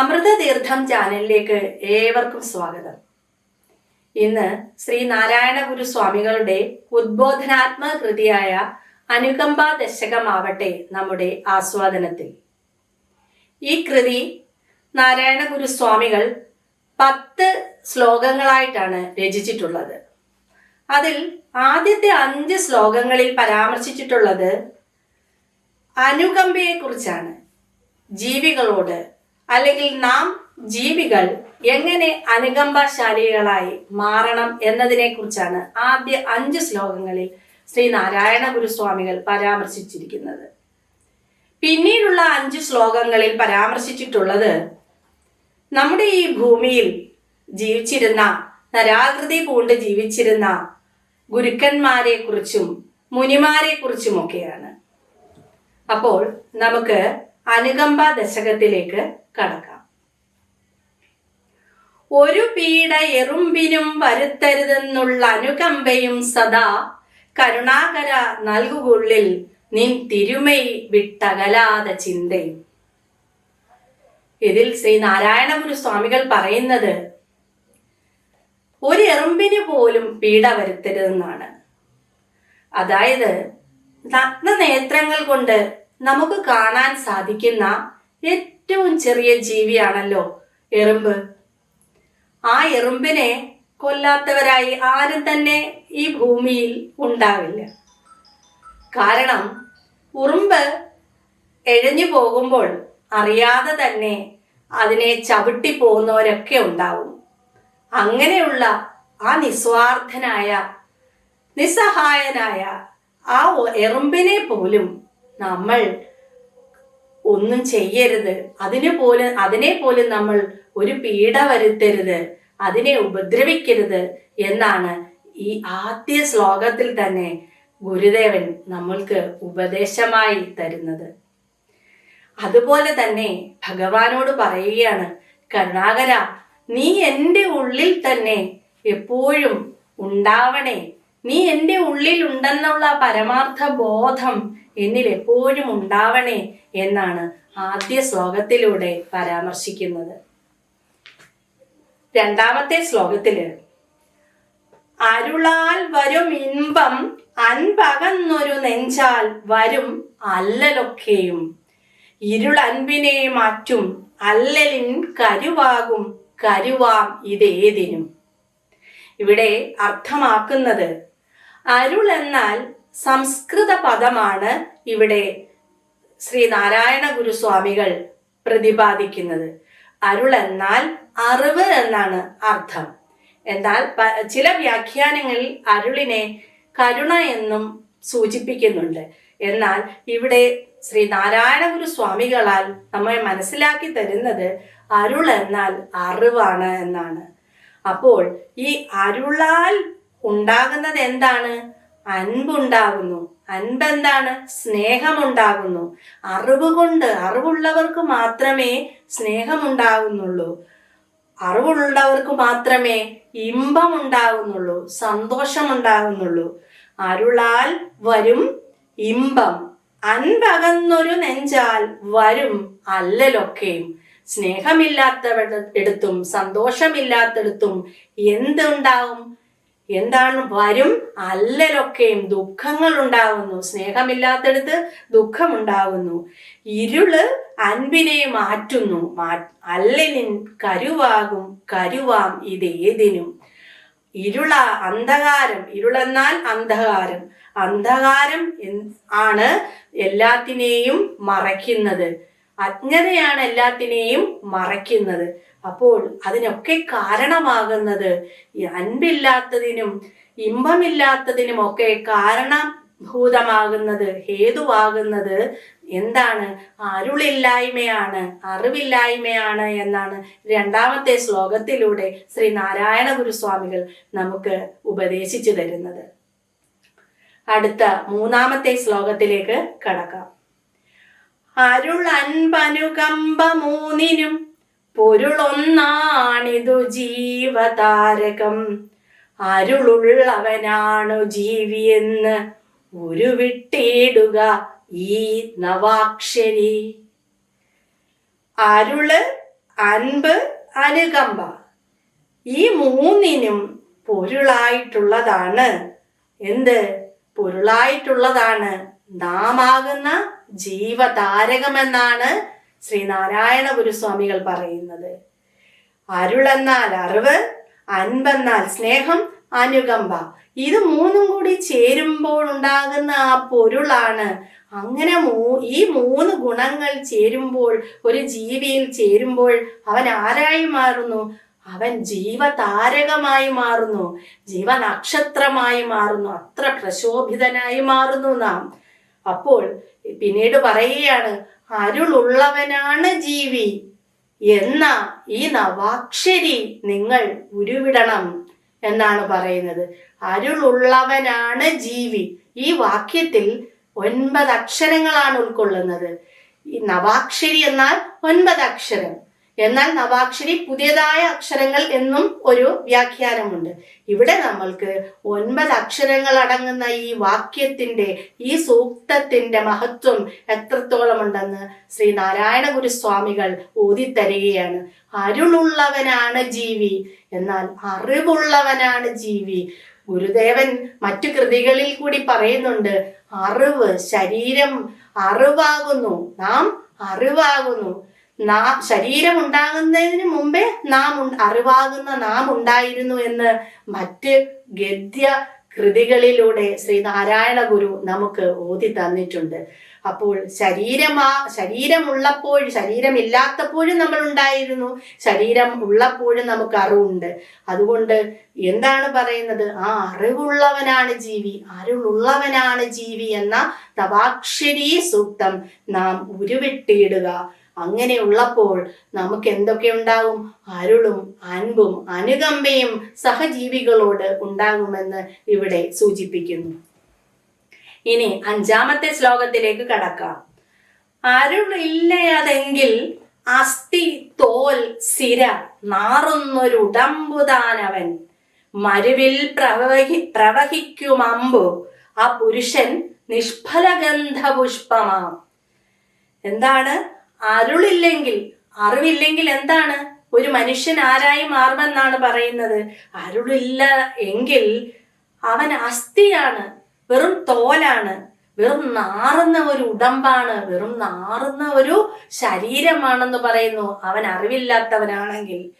അമൃതതീർത്ഥം ചാനലിലേക്ക് ഏവർക്കും സ്വാഗതം. ഇന്ന് ശ്രീ നാരായണ ഗുരു സ്വാമികളുടെ ഉദ്ബോധനാത്മക കൃതിയായ അനുകമ്പ ദശകമാവട്ടെ നമ്മുടെ ആസ്വാദനത്തിൽ. ഈ കൃതി നാരായണ ഗുരു സ്വാമികൾ പത്ത് ശ്ലോകങ്ങളായിട്ടാണ് രചിച്ചിട്ടുള്ളത്. അതിൽ ആദ്യത്തെ അഞ്ച് ശ്ലോകങ്ങളിൽ പരാമർശിച്ചിട്ടുള്ളത് അനുകമ്പയെക്കുറിച്ചാണ്. ജീവികളോട് അല്ലെങ്കിൽ നാം ജീവികൾ എങ്ങനെ അനുകമ്പാശാലികളായി മാറണം എന്നതിനെ കുറിച്ചാണ് ആദ്യ അഞ്ച് ശ്ലോകങ്ങളിൽ ശ്രീ നാരായണ ഗുരുസ്വാമികൾ പരാമർശിച്ചിരിക്കുന്നത്. പിന്നീടുള്ള അഞ്ച് ശ്ലോകങ്ങളിൽ പരാമർശിച്ചിട്ടുള്ളത് നമ്മുടെ ഈ ഭൂമിയിൽ ജീവിച്ചിരുന്ന നരാകൃതി പൂണ്ട് ജീവിച്ചിരുന്ന ഗുരുക്കന്മാരെ കുറിച്ചും മുനിമാരെ കുറിച്ചുമൊക്കെയാണ് അപ്പോൾ നമുക്ക് അനുകമ്പ ദശകത്തിലേക്ക് കടക്കാം. ഒരു പീഡ എറുമ്പിനും വരുത്തരുതെന്നുള്ള അനുകമ്പയും സദാ കരുണാകര നൽകുകൊള്ളിൽ നിൻ തിരുമൈ വിട്ടകലാത ചിന്തയും. ഇതിൽ ശ്രീ നാരായണഗുരു സ്വാമികൾ പറയുന്നത് ഒരു എറുമ്പിന് പോലും പീഡ വരുത്തരുതെന്നാണ്. അതായത് നഗ്നനേത്രങ്ങൾ കൊണ്ട് നമുക്ക് കാണാൻ സാധിക്കുന്ന ഏറ്റവും ചെറിയ ജീവിയാണല്ലോ എറുമ്പ്. ആ എറുമ്പിനെ കൊല്ലാത്തവരായി ആരും തന്നെ ഈ ഭൂമിയിൽ ഉണ്ടാവില്ല. കാരണം ഉറുമ്പ് എഴഞ്ഞു പോകുമ്പോൾ അറിയാതെ തന്നെ അതിനെ ചവിട്ടി പോകുന്നവരൊക്കെ ഉണ്ടാവും. അങ്ങനെയുള്ള ആ നിസ്വാർത്ഥനായ നിസ്സഹായനായ ആ എറുമ്പിനെ പോലും നമ്മൾ ഒന്നും ചെയ്യരുത്. അതിനെ പോലെ അതിനെ പോലും നമ്മൾ ഒരു പീഡ വരുത്തരുത്. അതിനെ ഉപദ്രവിക്കരുത് എന്നാണ് ഈ ആദ്യ ശ്ലോകത്തിൽ തന്നെ ഗുരുദേവൻ നമ്മൾക്ക് ഉപദേശമായി തരുന്നത്. അതുപോലെ തന്നെ ഭഗവാനോട് പറയുകയാണ് കരുണാകര നീ എന്റെ ഉള്ളിൽ തന്നെ എപ്പോഴും ഉണ്ടാവണേ. നീ എന്റെ ഉള്ളിൽ ഉണ്ടെന്നുള്ള പരമാർത്ഥ ബോധം എന്നിൽ എപ്പോഴും ഉണ്ടാവണേ എന്നാണ് ആദ്യ ശ്ലോകത്തിലൂടെ പരാമർശിക്കുന്നത്. രണ്ടാമത്തെ ശ്ലോകത്തിൽ അരുളാൽ വരും ഇൻപം അൻപകന്നൊരു നെഞ്ചാൽ വരും അല്ലലൊക്കെയും. ഇരുളൻപിനെ മാറ്റും അല്ലലിൻ കരുവാകും കരുവാം ഇതേതിനും. ഇവിടെ അർത്ഥമാക്കുന്നത് അരുൾ എന്നാൽ സംസ്കൃത പദമാണ് ഇവിടെ ശ്രീ നാരായണ ഗുരുസ്വാമികൾ പ്രതിപാദിക്കുന്നത്. അരുൾ എന്നാൽ അറിവ് എന്നാണ് അർത്ഥം. എന്നാൽ ചില വ്യാഖ്യാനങ്ങളിൽ അരുളിനെ കരുണ എന്നും സൂചിപ്പിക്കുന്നുണ്ട്. എന്നാൽ ഇവിടെ ശ്രീ നാരായണ ഗുരു സ്വാമികളാൽ നമ്മെ മനസ്സിലാക്കി തരുന്നത് അരുൾ എന്നാൽ അറിവാണ് എന്നാണ്. അപ്പോൾ ഈ അരുളാൽ ഉണ്ടാകുന്നത് എന്താണ്? അൻപുണ്ടാകുന്നു. അൻപെന്താണ്? സ്നേഹമുണ്ടാകുന്നു. അറിവ് കൊണ്ട് അറിവുള്ളവർക്ക് മാത്രമേ സ്നേഹമുണ്ടാകുന്നുള്ളൂ. അറിവുള്ളവർക്ക് മാത്രമേ ഇമ്പം ഉണ്ടാകുന്നുള്ളൂ സന്തോഷമുണ്ടാകുന്നുള്ളൂ. അരുളാൽ വരും ഇമ്പം. അൻപകന്നൊരു നെഞ്ചാൽ വരും അല്ലലൊക്കെയും. സ്നേഹമില്ലാത്തവിടത്തും സന്തോഷമില്ലാത്തടത്തും എന്തുണ്ടാവും? എന്താണ് വരും അല്ലലൊക്കെയും ദുഃഖങ്ങൾ ഉണ്ടാകുന്നു സ്നേഹമില്ലാത്തടത്ത് ദുഃഖമുണ്ടാകുന്നു ഇരുൾ അൻപിനെ മാറ്റുന്നു അല്ലലിൻ കരുവാകും കരുവാം ഇതേതിനും ഇരുള അന്ധകാരം ഇരുളെന്നാൽ അന്ധകാരം. അന്ധകാരം ആണ് എല്ലാത്തിനെയും മറയ്ക്കുന്നത്. അജ്ഞതയാണ് എല്ലാത്തിനെയും മറയ്ക്കുന്നത്. അപ്പോൾ അതിനൊക്കെ കാരണമാകുന്നത് ഈ അൻപില്ലാത്തതിനും ഇമ്പമില്ലാത്തതിനും ഒക്കെ കാരണഭൂതമാകുന്നത് ഹേതുവാകുന്നത് എന്താണ്? അരുളില്ലായ്മയാണ് അറിവില്ലായ്മയാണ് എന്നാണ് രണ്ടാമത്തെ ശ്ലോകത്തിലൂടെ ശ്രീ നാരായണ ഗുരുസ്വാമികൾ നമുക്ക് ഉപദേശിച്ചു തരുന്നത്. അടുത്ത മൂന്നാമത്തെ ശ്ലോകത്തിലേക്ക് കടക്കാം. അരുൾ അൻപനുകമ്പ മൂന്നിനും പൊരുളൊന്നാണിതു ജീവതാരകം. അരുളുള്ളവനാണു ജീവിയെന്ന് ഉരുവിട്ടിടുക ഈ നവാക്ഷരി. അരുൾ അൻപ് അനുകമ്പ ഈ മൂന്നിനും പൊരുളായിട്ടുള്ളതാണ്. എന്ത്? പൊരുളായിട്ടുള്ളതാണ്. നാം ആകുന്ന ജീവതാരകമെന്നാണ് ശ്രീനാരായണ ഗുരുസ്വാമികൾ പറയുന്നത്. അരുളെന്നാൽ അറിവ് അൻപെന്നാൽ സ്നേഹം അനുകമ്പ. ഇത് മൂന്നും കൂടി ചേരുമ്പോൾ ഉണ്ടാകുന്ന ആ പൊരുളാണ്. അങ്ങനെ ഈ മൂന്ന് ഗുണങ്ങൾ ചേരുമ്പോൾ ഒരു ജീവിയിൽ ചേരുമ്പോൾ അവൻ ആരായി മാറുന്നു? അവൻ ജീവതാരകമായി മാറുന്നു. ജീവനക്ഷത്രമായി മാറുന്നു. അത്ര പ്രശോഭിതനായി മാറുന്നു നാം. അപ്പോൾ പിന്നീട് പറയുകയാണ് അരുളുള്ളവനാണ് ജീവി. എന്ന ഈ നവാക്ഷരി നിങ്ങൾ ഉരുവിടണം എന്നാണ് പറയുന്നത്. അരുളുള്ളവനാണ് ജീവി. ഈ വാക്യത്തിൽ ഒൻപത് അക്ഷരങ്ങളാണ് ഉൾക്കൊള്ളുന്നത്. ഈ നവാക്ഷരി എന്നാൽ ഒൻപത് അക്ഷരം. എന്നാൽ നവാക്ഷരി പുതിയതായ അക്ഷരങ്ങൾ എന്നും ഒരു വ്യാഖ്യാനമുണ്ട്. ഇവിടെ നമ്മൾക്ക് ഒൻപത് അക്ഷരങ്ങൾ അടങ്ങുന്ന ഈ വാക്യത്തിന്റെ ഈ സൂക്തത്തിന്റെ മഹത്വം എത്രത്തോളം ഉണ്ടെന്ന് ശ്രീ നാരായണ ഗുരുസ്വാമികൾ ഓതിത്തരികയാണ് അരുളുള്ളവനാണ് ജീവി എന്നാൽ അറിവുള്ളവനാണ് ജീവി. ഗുരുദേവൻ മറ്റു കൃതികളിൽ കൂടി പറയുന്നുണ്ട് അറിവ് ശരീരം അറിവാകുന്നു നാം അറിവാകുന്നു. നാം ശരീരം ഉണ്ടാകുന്നതിന് മുമ്പേ നാം അറിവാകുന്ന നാം ഉണ്ടായിരുന്നു എന്ന് മറ്റ് ഗദ്യ കൃതികളിലൂടെ ശ്രീനാരായണ ഗുരു നമുക്ക് ഓതി തന്നിട്ടുണ്ട്. അപ്പോൾ ശരീരമാ ശരീരമുള്ളപ്പോൾ ശരീരമില്ലാത്തപ്പോഴും നമ്മൾ ഉണ്ടായിരുന്നു. ശരീരം ഉള്ളപ്പോഴും നമുക്ക് അറിവുണ്ട്. അതുകൊണ്ട് എന്താണ് പറയുന്നത്? ആ അറിവുള്ളവനാണ് ജീവി. അറിവുള്ളവനാണ് ജീവി എന്ന തവാക്ഷരീ സൂക്തം നാം ഉരുവിട്ടിടുക. അങ്ങനെയുള്ളപ്പോൾ നമുക്ക് എന്തൊക്കെ ഉണ്ടാകും അരുളും അൻപും അനുകമ്പയും സഹജീവികളോട് ഉണ്ടാകുമെന്ന് ഇവിടെ സൂചിപ്പിക്കുന്നു. ഇനി അഞ്ചാമത്തെ ശ്ലോകത്തിലേക്ക് കടക്കാം. അരുളില്ലയതെങ്കിൽ അസ്ഥി തോൽ സിര നാറുന്നൊരുടമ്പുതാനവൻ മരുവിൽ പ്രവഹി പ്രവഹിക്കുമമ്പു ആ പുരുഷൻ നിഷ്ഫലഗന്ധപുഷ്പമാം. എന്താണ്? അരുളില്ലെങ്കിൽ അറിവില്ലെങ്കിൽ എന്താണ്? ഒരു മനുഷ്യൻ ആരായി മാറുമെന്നാണ് പറയുന്നത്. അരുളില്ല എങ്കിൽ അവൻ അസ്ഥിയാണ് വെറും തോലാണ് വെറും നാറുന്ന ഒരു ഉടമ്പാണ് വെറും നാറുന്ന ഒരു ശരീരമാണെന്ന് പറയുന്നു. അവൻ അറിവില്ലാത്തവനാണെങ്കിൽ.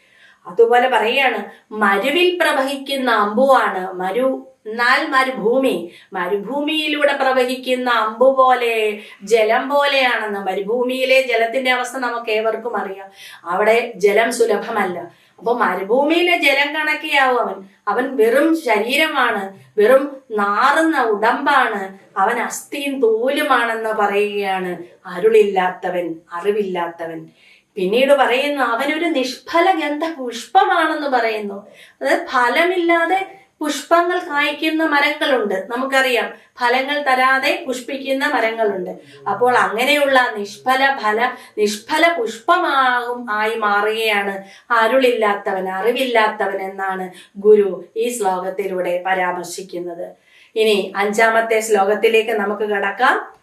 അതുപോലെ പറയാണ് മരുവിൽ പ്രവഹിക്കുന്ന അമ്പുവാണ്. മരു എന്നാൽ മരുഭൂമി മരുഭൂമിയിലൂടെ പ്രവഹിക്കുന്ന അമ്പു പോലെ ജലം പോലെയാണെന്ന്. മരുഭൂമിയിലെ ജലത്തിന്റെ അവസ്ഥ നമുക്ക് ഏവർക്കും അറിയാം. അവിടെ ജലം സുലഭമല്ല. അപ്പൊ മരുഭൂമിയിലെ ജലം കണക്കിയാവും അവൻ. അവൻ വെറും ശരീരമാണ് വെറും നാറുന്ന ഉടമ്പാണ് അവൻ അസ്ഥിയും തോലുമാണെന്ന് പറയുകയാണ്. അരുളില്ലാത്തവൻ അറിവില്ലാത്തവൻ. പിന്നീട് പറയുന്നു അവനൊരു നിഷ്ഫല ഗന്ധ പുഷ്പമാണെന്ന് പറയുന്നു. അത് ഫലമില്ലാതെ പുഷ്പങ്ങൾ കായ്ക്കുന്ന മരങ്ങളുണ്ട്. നമുക്കറിയാം ഫലങ്ങൾ തരാതെ പുഷ്പിക്കുന്ന മരങ്ങളുണ്ട്. അപ്പോൾ അങ്ങനെയുള്ള നിഷ്ഫല ഫല നിഷ്ഫല പുഷ്പമാകും ആയി മാറുകയാണ്. അരുളില്ലാത്തവൻ അറിവില്ലാത്തവൻ എന്നാണ് ഗുരു ഈ ശ്ലോകത്തിലൂടെ പരാമർശിക്കുന്നത്. ഇനി അഞ്ചാമത്തെ ശ്ലോകത്തിലേക്ക് നമുക്ക് കടക്കാം.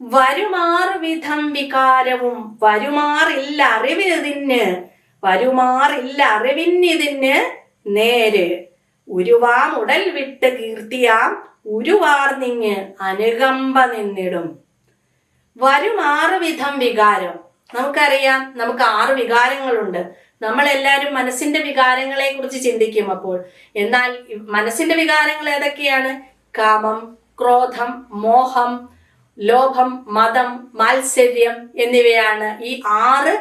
വരുമാറ് വിധം വികാരവും വരുമാറില്ല അറിവിന് വരുമാറില്ല അറിവിനിതിന് നേര്. ഉരുവാം ഉടൽ വിട്ട് കീർത്തിയാം ഉരുവാർന്നിങ് അനുകമ്പ നിന്നിടും. വരും ആറ് വിധം വികാരം. നമുക്കറിയാം നമുക്ക് ആറ് വികാരങ്ങളുണ്ട്. നമ്മളെല്ലാവരും മനസ്സിന്റെ വികാരങ്ങളെ കുറിച്ച് ചിന്തിക്കും അപ്പോൾ. എന്നാൽ മനസ്സിന്റെ വികാരങ്ങൾ ഏതൊക്കെയാണ്? കാമം ക്രോധം മോഹം ലോഭം മതം മാത്സര്യം എന്നിവയാണ് ഈ ആറ്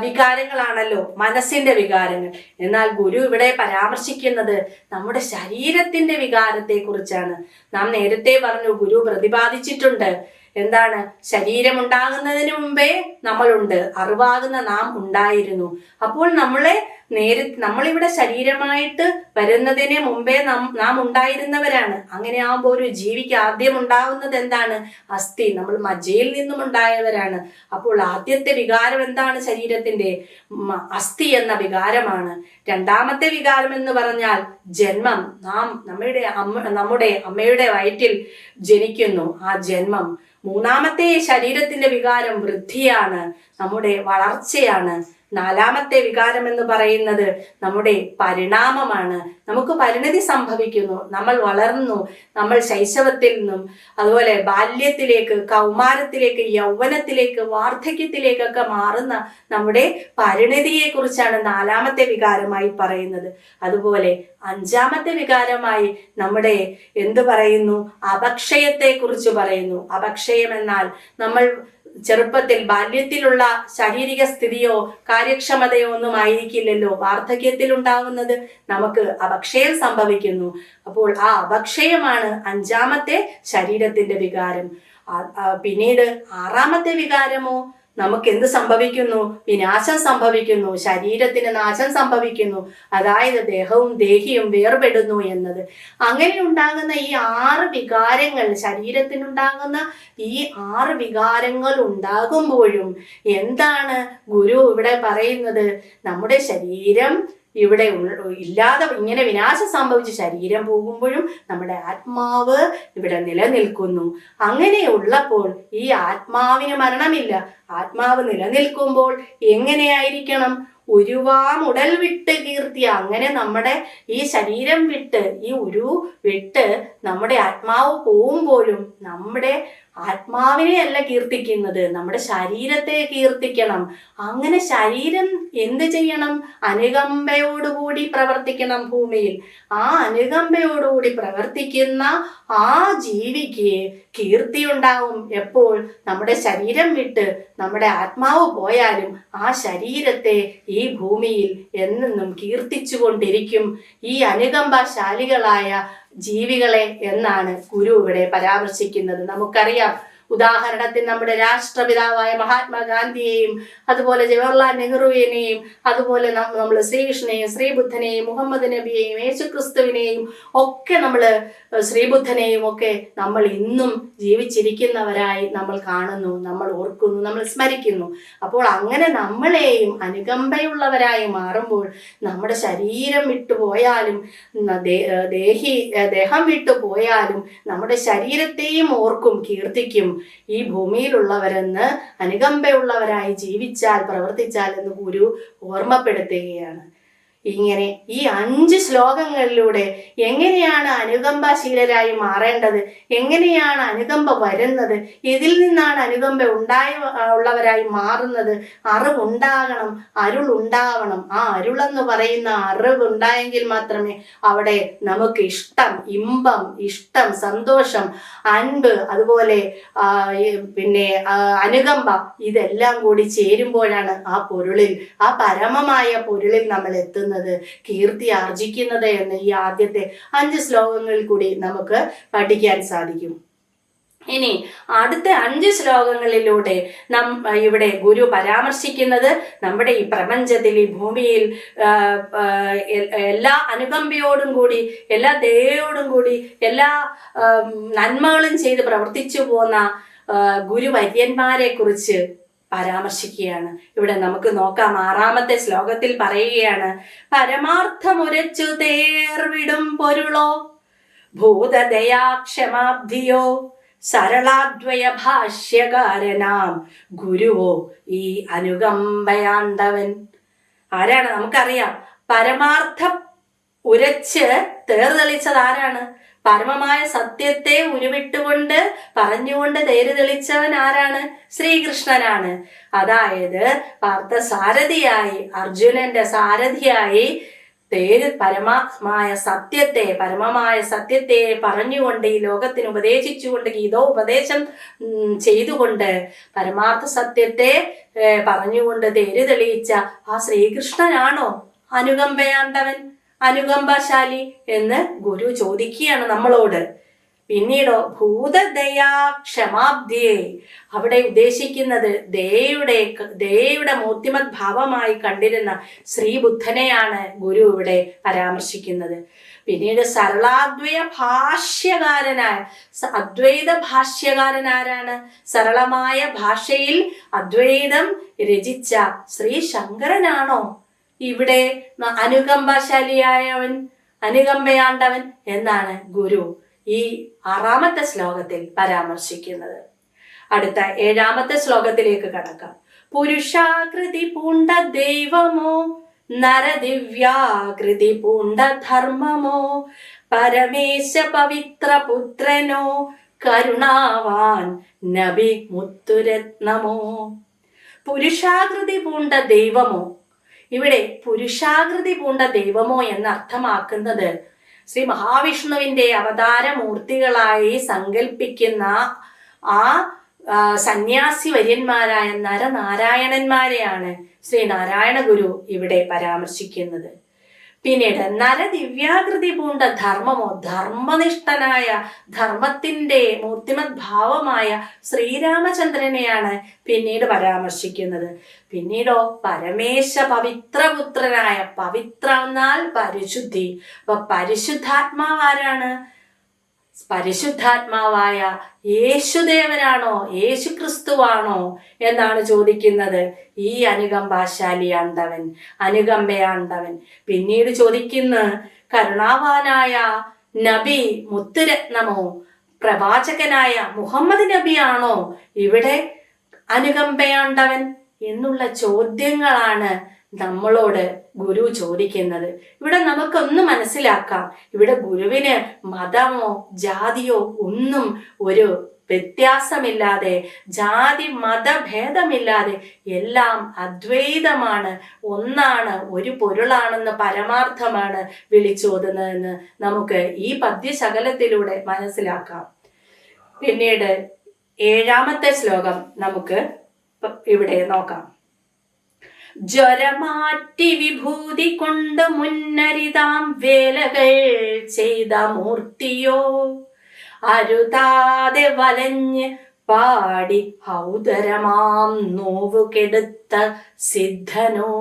വികാരങ്ങളാണല്ലോ മനസ്സിന്റെ വികാരങ്ങൾ. എന്നാൽ ഗുരു ഇവിടെ പരാമർശിക്കുന്നത് നമ്മുടെ ശരീരത്തിന്റെ വികാരത്തെ കുറിച്ചാണ് നാം നേരത്തെ പറഞ്ഞു ഗുരു പ്രതിപാദിച്ചിട്ടുണ്ട്. എന്താണ്? ശരീരം ഉണ്ടാകുന്നതിന് മുമ്പേ നമ്മളുണ്ട്. അറിവാകുന്ന നാം ഉണ്ടായിരുന്നു. അപ്പോൾ നമ്മളെ നേരെ നമ്മളിവിടെ ശരീരമായിട്ട് വരുന്നതിന് മുമ്പേ നാം നാം ഉണ്ടായിരുന്നവരാണ്. അങ്ങനെ ആകുമ്പോൾ ഒരു ജീവിക്ക് ആദ്യം ഉണ്ടാകുന്നത് എന്താണ്? അസ്ഥി. നമ്മൾ മജ്ജയിൽ നിന്നും ഉണ്ടായവരാണ്. അപ്പോൾ ആദ്യത്തെ വികാരം എന്താണ് ശരീരത്തിന്റെ? അസ്ഥി എന്ന വികാരമാണ്. രണ്ടാമത്തെ വികാരം എന്ന് പറഞ്ഞാൽ ജന്മം. നാം നമ്മുടെ അമ്മ നമ്മുടെ അമ്മയുടെ വയറ്റിൽ ജനിക്കുന്നു ആ ജന്മം. മൂന്നാമത്തെ ശരീരത്തിന്റെ വികാരം വൃദ്ധിയാണ്. നമ്മുടെ വളർച്ചയാണ്. നാലാമത്തെ വികാരം എന്ന് പറയുന്നത് നമ്മുടെ പരിണാമമാണ്. നമുക്ക് പരിണതി സംഭവിക്കുന്നു. നമ്മൾ വളർന്നു. നമ്മൾ ശൈശവത്തിൽ നിന്നും അതുപോലെ ബാല്യത്തിലേക്ക് കൗമാരത്തിലേക്ക് യൗവനത്തിലേക്ക് വാർദ്ധക്യത്തിലേക്കൊക്കെ മാറുന്ന നമ്മുടെ പരിണതിയെ കുറിച്ചാണ് നാലാമത്തെ വികാരമായി പറയുന്നത്. അതുപോലെ അഞ്ചാമത്തെ വികാരമായി നമ്മുടെ എന്ത് പറയുന്നു? അപക്ഷയത്തെ കുറിച്ച് പറയുന്നു. അപക്ഷയം എന്നാൽ നമ്മൾ ചെറുപ്പത്തിൽ ബാല്യത്തിലുള്ള ശാരീരിക സ്ഥിതിയോ കാര്യക്ഷമതയോ ഒന്നും ആയിരിക്കില്ലല്ലോ. വാർദ്ധക്യത്തിൽ ഉണ്ടാവുന്നത് നമുക്ക് അപക്ഷയം സംഭവിക്കുന്നു. അപ്പോൾ ആ അപക്ഷയമാണ് അഞ്ചാമത്തെ ശരീരത്തിന്റെ വികാരം. പിന്നീട് ആറാമത്തെ വികാരമോ നമുക്ക് എന്ത് സംഭവിക്കുന്നു? വിനാശം സംഭവിക്കുന്നു. ശരീരത്തിന് നാശം സംഭവിക്കുന്നു. അതായത് ദേഹവും ദേഹിയും വേർപെടുന്നു എന്നത്. അങ്ങനെ ഉണ്ടാകുന്ന ഈ ആറ് വികാരങ്ങൾ ശരീരത്തിനുണ്ടാകുന്ന ഈ ആറ് വികാരങ്ങൾ ഉണ്ടാകുമ്പോഴും എന്താണ് ഗുരു ഇവിടെ പറയുന്നത്? നമ്മുടെ ശരീരം ഇവിടെ ഇല്ലാതെ ഇങ്ങനെ വിനാശം സംഭവിച്ച് ശരീരം പോകുമ്പോഴും നമ്മുടെ ആത്മാവ് ഇവിടെ നിലനിൽക്കുന്നു. അങ്ങനെയുള്ളപ്പോൾ ഈ ആത്മാവിന് മരണമില്ല. ആത്മാവ് നിലനിൽക്കുമ്പോൾ എങ്ങനെയായിരിക്കണം? ഉരുവാം ഉടൽ വിട്ട് കീർത്തി. അങ്ങനെ നമ്മുടെ ഈ ശരീരം വിട്ട് ഈ ഉരു വിട്ട് നമ്മുടെ ആത്മാവ് പോകുമ്പോഴും നമ്മുടെ ആത്മാവിനെ അല്ല കീർത്തിക്കുന്നത്. നമ്മുടെ ശരീരത്തെ കീർത്തിക്കണം. അങ്ങനെ ശരീരം എന്ത് ചെയ്യണം? അനുകമ്പയോടുകൂടി പ്രവർത്തിക്കണം ഭൂമിയിൽ. ആ അനുകമ്പയോടുകൂടി പ്രവർത്തിക്കുന്ന ആ ജീവിക്ക് കീർത്തി ഉണ്ടാവും എപ്പോൾ? നമ്മുടെ ശരീരം വിട്ട് നമ്മുടെ ആത്മാവ് പോയാലും ആ ശരീരത്തെ ഈ ഭൂമിയിൽ എന്നെന്നും കീർത്തിച്ചു കൊണ്ടിരിക്കും ഈ അനുകമ്പാശാലികളായ ജീവികളെ എന്നാണ് ഗുരു ഇവിടെ പരാമർശിക്കുന്നത്. നമുക്കറിയാം ഉദാഹരണത്തിന് നമ്മുടെ രാഷ്ട്രപിതാവായ മഹാത്മാഗാന്ധിയെയും അതുപോലെ ജവഹർലാൽ നെഹ്റുവിനെയും അതുപോലെ നമ്മൾ ശ്രീകൃഷ്ണനെയും ശ്രീബുദ്ധനെയും മുഹമ്മദ് നബിയെയും യേശുക്രിസ്തുവിനെയും ഒക്കെ നമ്മൾ ശ്രീബുദ്ധനെയും ഒക്കെ നമ്മൾ ഇന്നും ജീവിച്ചിരിക്കുന്നവരായി നമ്മൾ കാണുന്നു നമ്മൾ ഓർക്കുന്നു നമ്മൾ സ്മരിക്കുന്നു. അപ്പോൾ അങ്ങനെ നമ്മളെയും അനുകമ്പയുള്ളവരായി മാറുമ്പോൾ നമ്മുടെ ശരീരം വിട്ടുപോയാലും പോയാലും ദേഹി ദേഹം വിട്ടു പോയാലും നമ്മുടെ ശരീരത്തെയും ഓർക്കും കീർത്തിക്കും. ഈ ഭൂമിയിലുള്ളവരെന്ന് അനുകമ്പയുള്ളവരായി ജീവിച്ചാൽ പ്രവർത്തിച്ചാൽ എന്ന് ഗുരു ഓർമ്മപ്പെടുത്തുകയാണ്. ഇങ്ങനെ ഈ അഞ്ച് ശ്ലോകങ്ങളിലൂടെ എങ്ങനെയാണ് അനുകമ്പാശീലരായി മാറേണ്ടത്? എങ്ങനെയാണ് അനുകമ്പ വരുന്നത്? ഇതിൽ നിന്നാണ് അനുകമ്പ ഉണ്ടായ ഉള്ളവരായി മാറുന്നത്. അറിവുണ്ടാകണം അരുളുണ്ടാവണം. ആ അരുളെന്ന് പറയുന്ന അറിവ് ഉണ്ടായെങ്കിൽ മാത്രമേ അവിടെ നമുക്ക് ഇഷ്ടം ഇമ്പം ഇഷ്ടം സന്തോഷം അൻപ് അതുപോലെ പിന്നെ അനുകമ്പ ഇതെല്ലാം കൂടി ചേരുമ്പോഴാണ് ആ പൊരുളിൽ ആ പരമമായ പൊരുളിൽ നമ്മൾ എത്തുന്നത്. കീർത്തി ആർജിക്കുന്നത് എന്ന് ഈ ആദ്യത്തെ അഞ്ച് ശ്ലോകങ്ങളിൽ കൂടി നമുക്ക് പഠിക്കാൻ സാധിക്കും. ഇനി അടുത്ത അഞ്ച് ശ്ലോകങ്ങളിലൂടെ നം ഇവിടെ ഗുരു പരാമർശിക്കുന്നത് നമ്മുടെ ഈ പ്രപഞ്ചത്തിൽ ഈ ഭൂമിയിൽ എല്ലാ അനുകമ്പയോടും കൂടി എല്ലാ ദയോടും കൂടി എല്ലാ നന്മകളും ചെയ്ത് പ്രവർത്തിച്ചു പോന്ന ഗുരുവര്യന്മാരെ കുറിച്ച് പരാമർശിക്കുകയാണ്. ഇവിടെ നമുക്ക് നോക്കാം. ആറാമത്തെ ശ്ലോകത്തിൽ പറയുകയാണ് പരമാർത്ഥമുരച്ചു തേർവിടും പൊരുളോ? ഭൂതദയാക്ഷമാബ്ധിയോ? സരളാദ്വയ ഭാഷ്യകാരനാം ഗുരുവോ ഈ അനുകമ്പയാണ്ടവൻ ആരാണ്? നമുക്കറിയാം. പരമാർത്ഥം ഉരച്ച് തേർതെളിച്ചത് ആരാണ്? പരമമായ സത്യത്തെ ഉരുവിട്ടുകൊണ്ട് പറഞ്ഞുകൊണ്ട് തേര് തെളിച്ചവൻ ആരാണ്? ശ്രീകൃഷ്ണനാണ്. അതായത് പാർത്ഥസാരഥിയായി അർജുനന്റെ സാരഥിയായി തേര് പരമാത്മായ സത്യത്തെ പരമമായ സത്യത്തെ പറഞ്ഞുകൊണ്ട് ഈ ലോകത്തിന് ഉപദേശിച്ചുകൊണ്ട് ഗീതോ ഉപദേശം ചെയ്തുകൊണ്ട് പരമാർത്ഥ സത്യത്തെ പറഞ്ഞുകൊണ്ട് തേര് തെളിയിച്ച ആ ശ്രീകൃഷ്ണനാണോ അനുകമ്പയാണ്ടവൻ? അനുകമ്പാശാലി എന്ന് ഗുരു ചോദിക്കുകയാണ് നമ്മളോട്. പിന്നീടോ ഭൂതദയാ ക്ഷമാബ്ദിയെ അവിടെ ഉദ്ദേശിക്കുന്നത് ദയയുടെ ദയയുടെ മൂർത്തിമത് ഭാവമായി കണ്ടിരുന്ന ശ്രീബുദ്ധനെയാണ് ഗുരു ഇവിടെ പരാമർശിക്കുന്നത്. പിന്നീട് സരളാദ്വയ ഭാഷ്യകാരനായ അദ്വൈത ഭാഷ്യകാരനാരാണ് സരളമായ ഭാഷയിൽ അദ്വൈതം രചിച്ച ശ്രീ ശങ്കരനാണോ ഇവിടെ അനുകമ്പശാലിയായവൻ അനുകമ്പയാണ്ടവൻ എന്നാണ് ഗുരു ഈ ആറാമത്തെ ശ്ലോകത്തിൽ പരാമർശിക്കുന്നത്. അടുത്ത ഏഴാമത്തെ ശ്ലോകത്തിലേക്ക് കടക്കാം. പുരുഷാകൃതി പൂണ്ട ദൈവമോ നരദിവ്യാകൃതി പൂണ്ട ധർമ്മമോ പരമേശ പവിത്ര പുത്രനോ കരുണാവാൻ നബി മുത്തുരത്നമോ. പുരുഷാകൃതി പൂണ്ട ദൈവമോ ഇവിടെ പുരുഷാകൃതി പൂണ്ട ദൈവമോ എന്ന് അർത്ഥമാക്കുന്നത് ശ്രീ മഹാവിഷ്ണുവിന്റെ അവതാരമൂർത്തികളായി സങ്കല്പിക്കുന്ന ആ ആ, സന്യാസി വര്യന്മാരായ നരനാരായണന്മാരെയാണ് ശ്രീ നാരായണ ഗുരു ഇവിടെ പരാമർശിക്കുന്നത്. പിന്നീട് നരദിവ്യാകൃതി പൂണ്ട ധർമ്മമോ? ധർമ്മനിഷ്ഠനായ ധർമ്മത്തിന്റെ മൂർത്തിമത് ഭാവമായ ശ്രീരാമചന്ദ്രനെയാണ് പിന്നീട് പരാമർശിക്കുന്നത്. പിന്നീടോ പരമേശ പവിത്രപുത്രനായ പവിത്ര പരിശുദ്ധി. അപ്പൊ പരിശുദ്ധാത്മാവാരാണ് പരിശുദ്ധാത്മാവായ യേശുദേവനാണോ യേശു ക്രിസ്തുവാണോ എന്നാണ് ചോദിക്കുന്നത്. ഈ അനുകമ്പാശാലിയാണ്ടവൻ അനുകമ്പയാണ്ടവൻ പിന്നീട് ചോദിക്കുന്ന കരുണാവാനായ നബി മുത്തുരത്നമോ പ്രവാചകനായ മുഹമ്മദ് നബിയാണോ ഇവിടെ അനുകമ്പയാണ്ടവൻ എന്നുള്ള ചോദ്യങ്ങളാണ് നമ്മളോട് ഗുരു ചോദിക്കുന്നത്. ഇവിടെ നമുക്കൊന്ന് മനസ്സിലാക്കാം. ഇവിടെ ഗുരുവിന് മതമോ ജാതിയോ ഒന്നും ഒരു വ്യത്യാസമില്ലാതെ ജാതി മതഭേദമില്ലാതെ എല്ലാം അദ്വൈതമാണ്. ഒന്നാണ് ഒരു പൊരുളാണെന്ന് പരമാർത്ഥമാണ് വിളിച്ചോതുന്നതെന്ന് നമുക്ക് ഈ പദ്യശകലത്തിലൂടെ മനസ്സിലാക്കാം. പിന്നീട് ഏഴാമത്തെ ശ്ലോകം നമുക്ക് ഇവിടെ നോക്കാം. ജ്വരമാറ്റി വിഭൂതി കൊണ്ട് മുന്നരിതാം വേലകൾ ചെയ്ത മൂർത്തിയോ? അരുതാതെ വലഞ്ഞ് പാടി ഹൗദരമാം നോവുകെടുത്ത സിദ്ധനോ?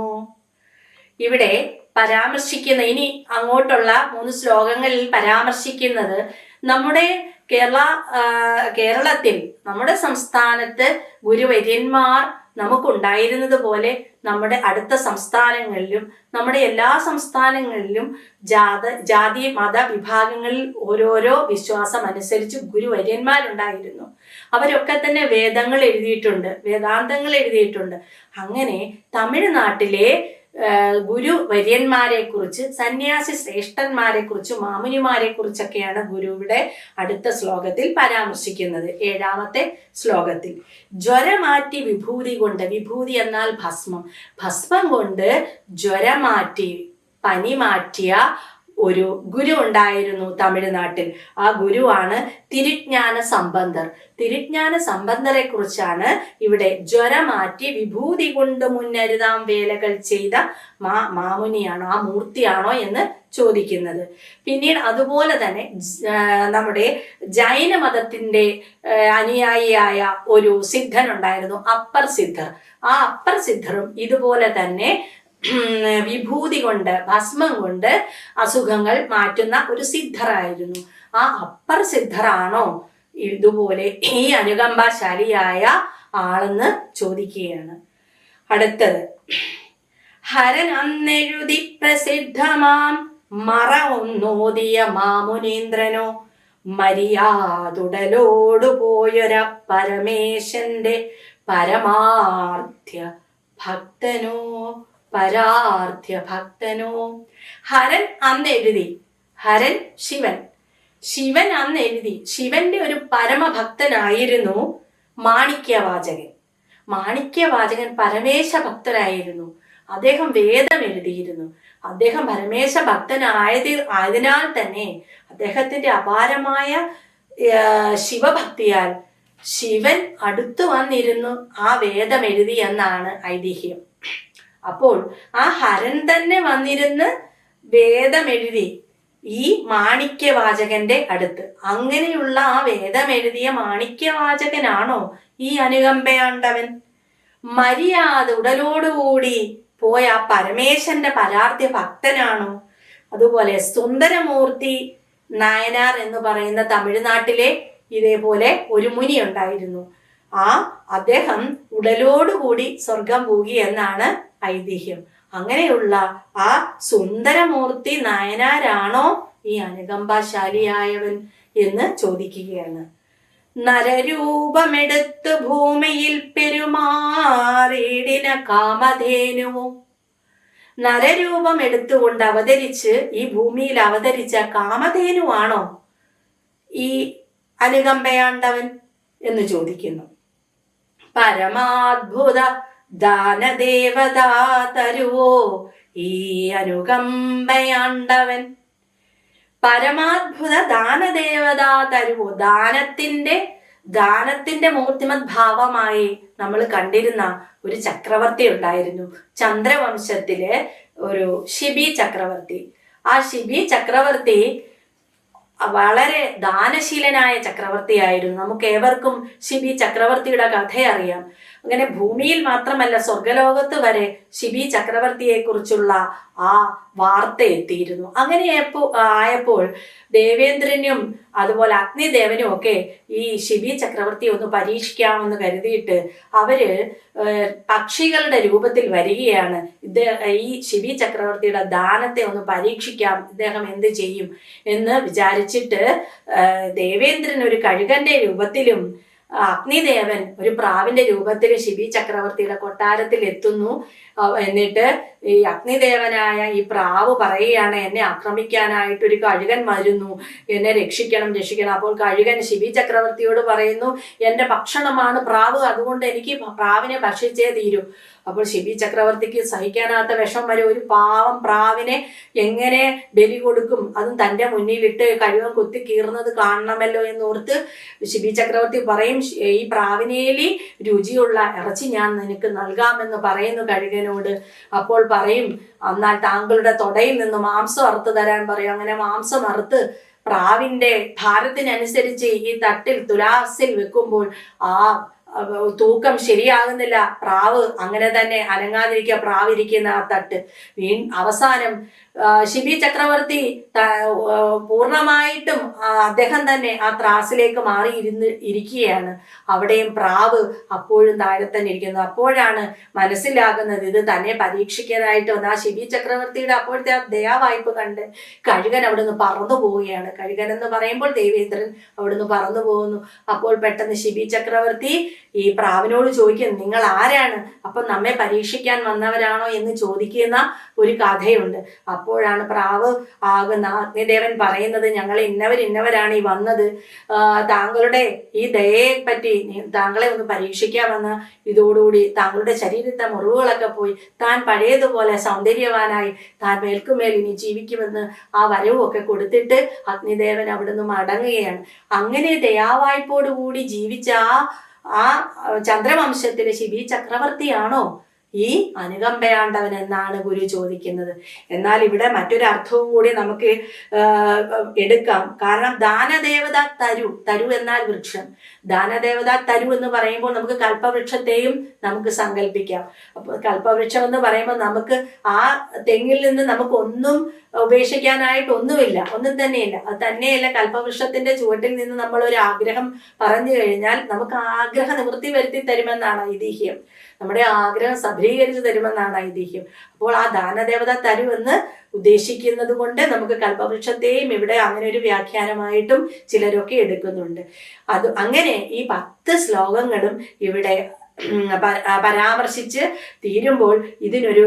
ഇവിടെ പരാമർശിക്കുന്ന ഇനി അങ്ങോട്ടുള്ള മൂന്ന് ശ്ലോകങ്ങളിൽ പരാമർശിക്കുന്നത് നമ്മുടെ കേരള കേരളത്തിൽ നമ്മുടെ സംസ്ഥാനത്ത് ഗുരുവര്യന്മാർ നമുക്കുണ്ടായിരുന്നത് പോലെ നമ്മുടെ അടുത്ത സംസ്ഥാനങ്ങളിലും നമ്മുടെ എല്ലാ സംസ്ഥാനങ്ങളിലും ജാത ജാതി മത വിഭാഗങ്ങളിൽ ഓരോരോ വിശ്വാസം അനുസരിച്ച് ഗുരുവര്യന്മാരുണ്ടായിരുന്നു. അവരൊക്കെ തന്നെ വേദങ്ങൾ എഴുതിയിട്ടുണ്ട് വേദാന്തങ്ങൾ എഴുതിയിട്ടുണ്ട്. അങ്ങനെ തമിഴ്നാട്ടിലെ ഗുരു വര്യന്മാരെ കുറിച്ച് സന്യാസി ശ്രേഷ്ഠന്മാരെ കുറിച്ച് മാമുനിമാരെ കുറിച്ചൊക്കെയാണ് ഗുരുവിടെ അടുത്ത ശ്ലോകത്തിൽ പരാമർശിക്കുന്നത്. ഏഴാമത്തെ ശ്ലോകത്തിൽ. ജ്വരമാറ്റി വിഭൂതി കൊണ്ട് വിഭൂതി എന്നാൽ ഭസ്മം. ഭസ്മം കൊണ്ട് ജ്വരമാറ്റി പനി മാറ്റിയ ഒരു ഗുരു ഉണ്ടായിരുന്നു തമിഴ്നാട്ടിൽ. ആ ഗുരുവാണ് തിരുജ്ഞാന സമ്പന്തർ തിരുജ്ഞാന സമ്പന്തരെ കുറിച്ചാണ് ഇവിടെ ജ്വരമാറ്റി വിഭൂതി കൊണ്ട് മുന്നരുതാം വേലകൾ ചെയ്ത മാ മാമുനിയാണോ ആ മൂർത്തിയാണോ എന്ന് ചോദിക്കുന്നത്. പിന്നീട് അതുപോലെ തന്നെ നമ്മുടെ ജൈന മതത്തിന്റെ അനുയായിയായ ഒരു സിദ്ധനുണ്ടായിരുന്നു അപ്പർ സിദ്ധർ. ആ അപ്പർ സിദ്ധറും ഇതുപോലെ തന്നെ വിഭൂതി കൊണ്ട് ഭസ്മം കൊണ്ട് അസുഖങ്ങൾ മാറ്റുന്ന ഒരു സിദ്ധറായിരുന്നു ആ അപ്പർ സിദ്ധറാണോ ഇതുപോലെ ഈ അനുകമ്പാശാലിയായ ആളെന്ന് ചോദിക്കുകയാണ്. അടുത്തത് ഹരൻ അന്നെഴുതി പ്രസിദ്ധമാം മറ ഒന്നോതിയ മാമുനീന്ദ്രനോ മര്യാദുടലോടു പോയൊര പരമേശന്റെ പരമാർത്ഥ്യ ഭക്തനോ? പരാർത്ഥ്യ ഭക്തനോ. ഹരൻ അന്ന് എഴുതി. ഹരൻ ശിവൻ. ശിവൻ അന്ന് എഴുതി. ശിവന്റെ ഒരു പരമഭക്തനായിരുന്നു മാണിക്യവാചകൻ. മാണിക്യവാചകൻ പരമേശ ഭക്തനായിരുന്നു അദ്ദേഹം വേദം എഴുതിയിരുന്നു. അദ്ദേഹം പരമേശ ഭക്തനായത് ആയതിനാൽ തന്നെ അദ്ദേഹത്തിന്റെ അപാരമായ ശിവഭക്തിയാൽ ശിവൻ അടുത്തു വന്നിരുന്നു ആ വേദം എഴുതി എന്നാണ് ഐതിഹ്യം. അപ്പോൾ ആ ഹരൻ തന്നെ വന്നിരുന്ന് വേദമെഴുതി ഈ മാണിക്യവാചകന്റെ അടുത്ത്. അങ്ങനെയുള്ള ആ വേദമെഴുതിയ മാണിക്യവാചകനാണോ ഈ അനുകമ്പയാണ്ടവൻ? മര്യാദ ഉടലോടുകൂടി പോയ ആ പരമേശന്റെ പരാർത്ഥ്യ ഭക്തനാണോ? അതുപോലെ സുന്ദരമൂർത്തി നായനാർ എന്ന് പറയുന്ന തമിഴ്നാട്ടിലെ ഇതേപോലെ ഒരു മുനി ഉണ്ടായിരുന്നു. ആ അദ്ദേഹം ഉടലോടുകൂടി സ്വർഗം പോകി എന്നാണ് ഐതിഹ്യം. അങ്ങനെയുള്ള ആ സുന്ദരമൂർത്തി നായനാരാണോ ഈ അനുകമ്പാശാലിയായവൻ എന്ന് ചോദിക്കുകയാണ്. നരരൂപമെടുത്ത് ഭൂമിയിൽ പെരുമാറിടിന കാമധേനുവും. നരരൂപം എടുത്തുകൊണ്ട് അവതരിച്ച് ഈ ഭൂമിയിൽ അവതരിച്ച കാമധേനുവാണോ ഈ അനുകമ്പയാണ്ടവൻ എന്ന് ചോദിക്കുന്നു. പരമാത്ഭുത ദാനദേവതാ തരുവോ ഈ അനുകമ്പയാണ്ടവൻ? പരമാത്ഭുത ദാനദേവതാ തരുവോ ദാനത്തിന്റെ ദാനത്തിന്റെ മൂർത്തിമത് ഭാവമായി നമ്മൾ കണ്ടിരുന്ന ഒരു ചക്രവർത്തി ഉണ്ടായിരുന്നു. ചന്ദ്രവംശത്തിലെ ഒരു ഷിബി ചക്രവർത്തി. ആ ഷിബി ചക്രവർത്തി വളരെ ദാനശീലനായ ചക്രവർത്തിയായിരുന്നു. നമുക്ക് ഏവർക്കും ശിബി ചക്രവർത്തിയുടെ കഥ അറിയാം അങ്ങനെ ഭൂമിയിൽ മാത്രമല്ല സ്വർഗലോകത്ത് വരെ ശിബി ചക്രവർത്തിയെ കുറിച്ചുള്ള ആ വാർത്ത എത്തിയിരുന്നു. അങ്ങനെ ആയപ്പോൾ ദേവേന്ദ്രനും അതുപോലെ അഗ്നിദേവനും ഒക്കെ ഈ ശിബി ചക്രവർത്തി ഒന്ന് പരീക്ഷിക്കാമെന്ന് കരുതിയിട്ട് അവർ പക്ഷികളുടെ രൂപത്തിൽ വരികയാണ്. ഇദ്ദേഹം ഈ ശിബി ചക്രവർത്തിയുടെ ദാനത്തെ ഒന്ന് പരീക്ഷിക്കാം ഇദ്ദേഹം എന്ത് ചെയ്യും എന്ന് വിചാരിച്ചിട്ട് ദേവേന്ദ്രൻ ഒരു കഴുകന്റെ രൂപത്തിലും അഗ്നിദേവൻ ഒരു പ്രാവിന്റെ രൂപത്തിൽ ശിബി ചക്രവർത്തിയുടെ കൊട്ടാരത്തിൽ എത്തുന്നു. എന്നിട്ട് ഈ അഗ്നിദേവനായ ഈ പ്രാവ് പറയുകയാണ് എന്നെ ആക്രമിക്കാനായിട്ട് ഒരു കഴുകൻ വരുന്നു. എന്നെ രക്ഷിക്കണം രക്ഷിക്കണം. അപ്പോൾ കഴുകൻ ശിബി ചക്രവർത്തിയോട് പറയുന്നു എന്റെ ഭക്ഷണമാണ് പ്രാവ് അതുകൊണ്ട് എനിക്ക് പ്രാവിനെ ഭക്ഷിച്ചേ തീരൂ. അപ്പോൾ ശിബി ചക്രവർത്തിക്ക് സഹിക്കാനാത്ത വിഷം വരെ ഒരു പാവം പ്രാവിനെ എങ്ങനെ ബലി കൊടുക്കും? അതും തന്റെ മുന്നിലിട്ട് കഴിവൻ കുത്തി കീറുന്നത് കാണണമല്ലോ എന്നോർത്ത് ശിബി ചക്രവർത്തി പറയും ഈ പ്രാവിനേലി രുചിയുള്ള ഇറച്ചി ഞാൻ നിനക്ക് നൽകാമെന്ന് പറയുന്നു കഴുകനോട്. അപ്പോൾ പറയും എന്നാൽ താങ്കളുടെ തൊടയിൽ നിന്ന് മാംസം അറുത്ത് തരാൻ പറയും. അങ്ങനെ മാംസം അറുത്ത് പ്രാവിന്റെ ഭാരത്തിനനുസരിച്ച് ഈ തട്ടിൽ തുലാസിൽ വെക്കുമ്പോൾ ആ തൂക്കം ശരിയാകുന്നില്ല. പ്രാവ് അങ്ങനെ തന്നെ അനങ്ങാതിരിക്കുക പ്രാവിരിക്കുന്ന ആ തട്ട്. വീ അവസാനം ശിബി ചക്രവർത്തി പൂർണമായിട്ടും അദ്ദേഹം തന്നെ ആ ത്രാസിലേക്ക് മാറി ഇരുന്ന് ഇരിക്കുകയാണ്. അവിടെയും പ്രാവ് അപ്പോഴും താഴെ തന്നെ ഇരിക്കുന്നു. അപ്പോഴാണ് മനസ്സിലാകുന്നത് ഇത് തന്നെ പരീക്ഷിക്കാനായിട്ട് വന്ന. ആ ശിബി ചക്രവർത്തിയുടെ അപ്പോഴത്തെ ആ ദയാവായ്പ കണ്ട് കഴുകൻ അവിടുന്ന് പറന്നു പോവുകയാണ്. കഴുകൻ എന്ന് പറയുമ്പോൾ ദേവേന്ദ്രൻ അവിടുന്ന് പറന്നു പോകുന്നു. അപ്പോൾ പെട്ടെന്ന് ശിബി ചക്രവർത്തി ഈ പ്രാവിനോട് ചോദിക്കുന്നു നിങ്ങൾ ആരാണ്? അപ്പൊ നമ്മെ പരീക്ഷിക്കാൻ വന്നവരാണോ എന്ന് ചോദിക്കുന്ന ഒരു കഥയുണ്ട്. അപ്പോഴാണ് പ്രാവ് ആകുന്ന അഗ്നിദേവൻ പറയുന്നത് ഞങ്ങൾ ഇന്നവർ ഇന്നവരാണ് ഈ വന്നത്. താങ്കളുടെ ഈ ദയയെ പറ്റി താങ്കളെ ഒന്ന് പരീക്ഷിക്കാൻ വന്ന ഇതോടുകൂടി താങ്കളുടെ ശരീരത്തെ മുറിവുകളൊക്കെ പോയി. താൻ പഴയതുപോലെ സൗന്ദര്യവാനായി. താൻ മേൽക്കുമേൽ ഇനി ജീവിക്കുമെന്ന് ആ വരവുമൊക്കെ കൊടുത്തിട്ട് അഗ്നിദേവൻ അവിടുന്ന് മടങ്ങുകയാണ്. അങ്ങനെ ദയാവായ്പോടുകൂടി ജീവിച്ച ആ ആ ചന്ദ്രവംശത്തിലെ ശിബി ചക്രവർത്തിയാണോ? ഈ അനുകമ്പയാണ്ടവൻ എന്നാണ് ഗുരു ചോദിക്കുന്നത്. എന്നാൽ ഇവിടെ മറ്റൊരു അർത്ഥവും കൂടി നമുക്ക് എടുക്കാം. കാരണം ദാനദേവത തരു തരു എന്നാൽ വൃക്ഷം. ദാനദേവത തരു എന്ന് പറയുമ്പോൾ നമുക്ക് കൽപ്പവൃക്ഷത്തെയും നമുക്ക് സങ്കല്പിക്കാം അപ്പോൾ കൽപ്പവൃക്ഷം എന്ന് പറയുമ്പോൾ നമുക്ക് ആ തെങ്ങിൽ നിന്ന് നമുക്ക് ഒന്നും ഉപേക്ഷിക്കാനായിട്ട് ഒന്നുമില്ല. ഒന്നും തന്നെയില്ല. അത് തന്നെയല്ല കൽപ്പവൃക്ഷത്തിന്റെ ചുവട്ടിൽ നിന്ന് നമ്മൾ ഒരു ആഗ്രഹം പറഞ്ഞു കഴിഞ്ഞാൽ നമുക്ക് ആഗ്രഹ നിവൃത്തി വരുത്തി തരുമെന്നാണ് ഐതിഹ്യം. നമ്മുടെ ആഗ്രഹം സഫലീകരിച്ചു തരുമെന്നാണ് ഐതിഹ്യം. അപ്പോൾ ആ ദാനദേവത തരുമെന്ന് ഉദ്ദേശിക്കുന്നത് കൊണ്ട് നമുക്ക് കൽപ്പവൃക്ഷത്തെയും ഇവിടെ അങ്ങനെ ഒരു വ്യാഖ്യാനമായിട്ടും ചിലരൊക്കെ എടുക്കുന്നുണ്ട്. അത് അങ്ങനെ ഈ പത്ത് ശ്ലോകങ്ങളും ഇവിടെ പരാമർശിച്ച് തീരുമ്പോൾ ഇതിനൊരു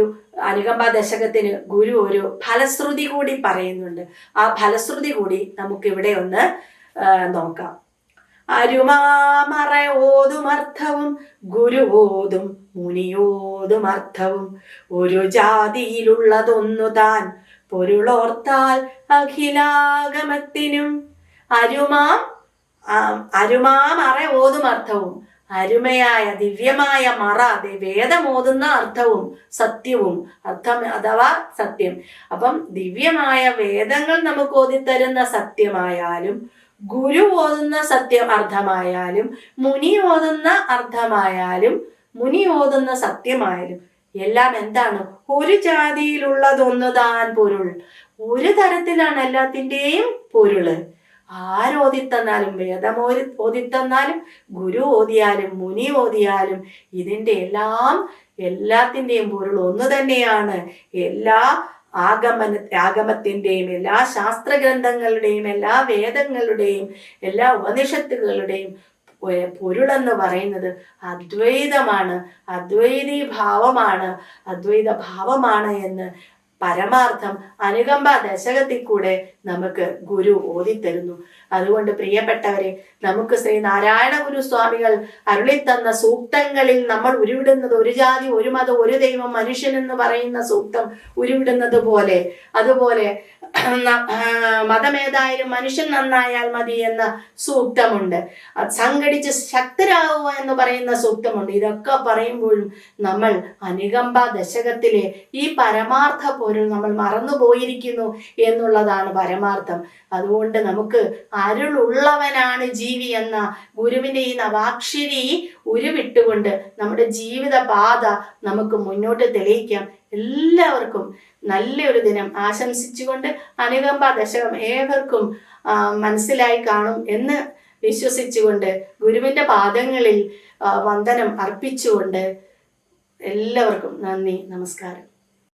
അനുകമ്പ ദശകത്തിന് ഗുരു ഒരു ഫലശ്രുതി കൂടി പറയുന്നുണ്ട്. ആ ഫലശ്രുതി കൂടി നമുക്കിവിടെ ഒന്ന് നോക്കാം. അരുമാമറ ഓതുമർത്ഥവും ഗുരുവോതും മുനിയോതുമർത്ഥവും. ഒരു ജാതിയിലുള്ളതൊന്നു താൻ പൊരുളോർത്താൽ അഖിലാഗമത്തിനും. അരുമാം അരുമാം അറ ഓതും അർത്ഥവും അരുമയായ ദിവ്യമായ മറ വേദമോതുന്ന അർത്ഥവും സത്യവും അർത്ഥം അഥവാ സത്യം. അപ്പം ദിവ്യമായ വേദങ്ങൾ നമുക്ക് ഓതിത്തരുന്ന സത്യമായാലും ഗുരു ഓതുന്ന സത്യം അർത്ഥമായാലും മുനി ഓതുന്ന അർത്ഥമായാലും മുനി ഓതുന്ന സത്യമായാലും എല്ലാം എന്താണ്? ഒരു ജാതിയിലുള്ളതൊന്നു താൻ പൊരുൾ. ഒരു തരത്തിലാണ് എല്ലാത്തിന്റെയും പൊരുൾ. ആരോദിത്തന്നാലും വേദമോരി ഓതിത്തന്നാലും ഗുരു ഓതിയാലും മുനി ഓതിയാലും ഇതിന്റെ എല്ലാം എല്ലാത്തിന്റെയും പൊരുൾ ഒന്ന് തന്നെയാണ്. എല്ലാ ആഗമന ആഗമത്തിന്റെയും എല്ലാ ശാസ്ത്രഗ്രന്ഥങ്ങളുടെയും എല്ലാ വേദങ്ങളുടെയും എല്ലാ ഉപനിഷത്തുകളുടെയും പൊരുളെന്ന് പറയുന്നത് അദ്വൈതമാണ്. അദ്വൈതീ ഭാവമാണ് അദ്വൈത ഭാവമാണ് എന്ന് പരമാർത്ഥം അനുകമ്പ ദശകത്തിൽ കൂടെ നമുക്ക് ഗുരു ഓതിത്തരുന്നു. അതുകൊണ്ട് പ്രിയപ്പെട്ടവരെ നമുക്ക് ശ്രീ നാരായണ ഗുരു സ്വാമികൾ അരുളിത്തന്ന സൂക്തങ്ങളിൽ നമ്മൾ ഉരുവിടുന്നത് ഒരു ജാതി ഒരു മതം ഒരു ദൈവം മനുഷ്യൻ എന്ന് പറയുന്ന സൂക്തം ഉരുവിടുന്നത് പോലെ അതുപോലെ മതമേതായാലും മനുഷ്യൻ നന്നായാൽ മതി എന്ന സൂക്തമുണ്ട്. സംഘടിച്ച് ശക്തരാകുക എന്ന് പറയുന്ന സൂക്തമുണ്ട്. ഇതൊക്കെ പറയുമ്പോഴും നമ്മൾ അനുകമ്പ ദശകത്തിലെ ഈ പരമാർത്ഥ പൊരുൾ നമ്മൾ മറന്നുപോയിരിക്കുന്നു എന്നുള്ളതാണ് പരമാർത്ഥം. അതുകൊണ്ട് നമുക്ക് അരുളുള്ളവനാണ് ജീവി എന്ന ഗുരുവിന്റെ ഈ നവാക്ഷരി ഉരുവിട്ടുകൊണ്ട് നമ്മുടെ ജീവിത പാത നമുക്ക് മുന്നോട്ട് തെളിയിക്കാം. എല്ലാവർക്കും നല്ലൊരു ദിനം ആശംസിച്ചുകൊണ്ട് അനുകമ്പ ദശകം ഏവർക്കും മനസ്സിലായി കാണും എന്ന് വിശ്വസിച്ചുകൊണ്ട് ഗുരുവിന്റെ പാദങ്ങളിൽ വന്ദനം അർപ്പിച്ചുകൊണ്ട് എല്ലാവർക്കും നന്ദി നമസ്കാരം.